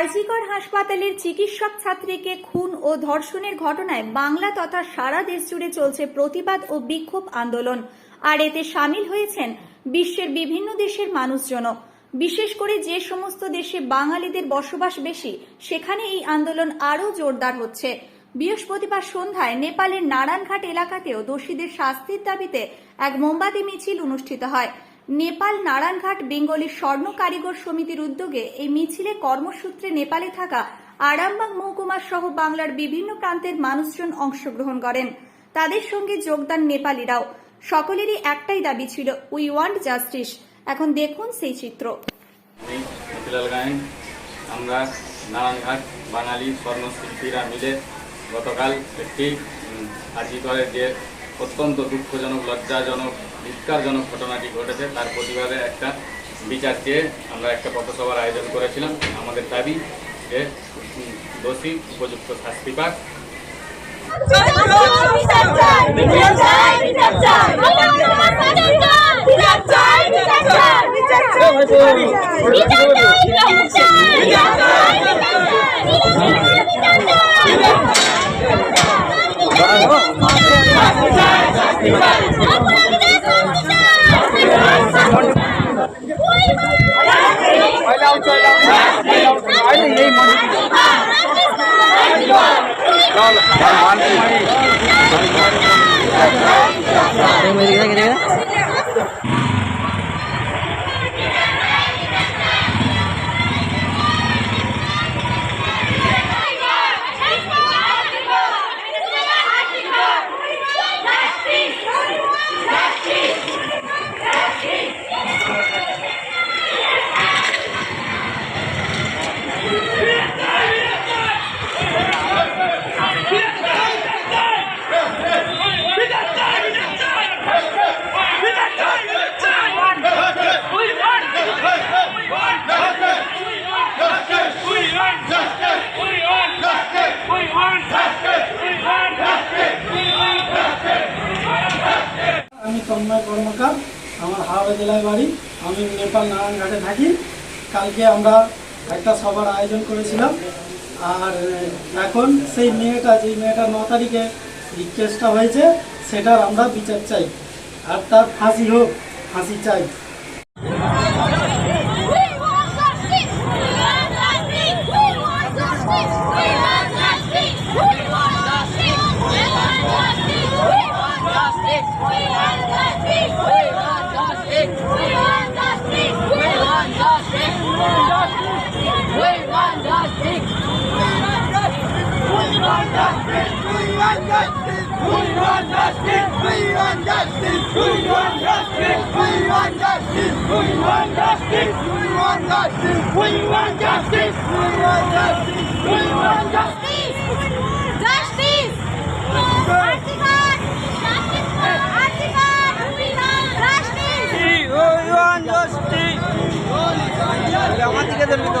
আরজিকর হাসপাতালের চিকিৎসক ছাত্রীকে খুন ও ধর্ষণের ঘটনায় বাংলা তথা সারা দেশ জুড়ে চলছে প্রতিবাদ ও বিক্ষোভ আন্দোলন। আর এতে সামিল হয়েছেন বিশ্বের বিভিন্ন দেশের মানুষজনও। বিশেষ করে যে সমস্ত দেশে বাঙালিদের বসবাস বেশি, সেখানে এই আন্দোলন আরও জোরদার হচ্ছে। বৃহস্পতিবার সন্ধ্যায় নেপালের নারায়ণঘাট এলাকাতেও দোষীদের শাস্তির দাবিতে এক মোমবাতি মিছিল অনুষ্ঠিত হয়। নেপাল নারায়ণঘাট বেঙ্গলি স্বর্ণ কারিগর সমিতির উদ্যোগে এই মিছিলে কর্মসূত্রে নেপালে থাকা আরামবাগ মহকুমার সহ বাংলার বিভিন্ন প্রান্তের মানুষজন অংশগ্রহণ করেন। তাদের সঙ্গে যোগদান নেপালিরাও। সকলেরই একটাই দাবি ছিল উই ওয়ান্ট জাস্টিস এখন দেখুন সেই চিত্র। আমরা নারায়ণঘাট বাঙালি স্বর্ণশিল্পীরা মিলে গতকাল একটি আজিকরের যে অত্যন্ত দুঃখজনক, লজ্জাজনক ধিক্কারজনক ঘটনাটি ঘটেছে। তার প্রতিবাদে একটা বিচার চেয়ে আমরা একটা পথসভার আয়োজন করেছিলাম। আমাদের দাবি যে দোষী উপযুক্ত শাস্তি পাক। আমি কর্মকার আমার হাওড়া জেলায় বাড়ি আমি নেপাল নারায়ণঘাটে থাকি কালকে আমরা একটা সভার আয়োজন করেছিলাম আর এখন সেই মেয়েটা যেই মেয়েটা ন তারিখে রিকোয়েস্টটা হয়েছে সেটার আমরা বিচার চাই আর তার ফাঁসি হোক ফাঁসি চাই Justice! Article! Justice! Justice! want justice! We want justice! We want justice! We want justice! We want justice! We want justice! We want justice! We want justice! We want justice! We want justice! Justice! Justice! আমাদের দিকে ধরবি তো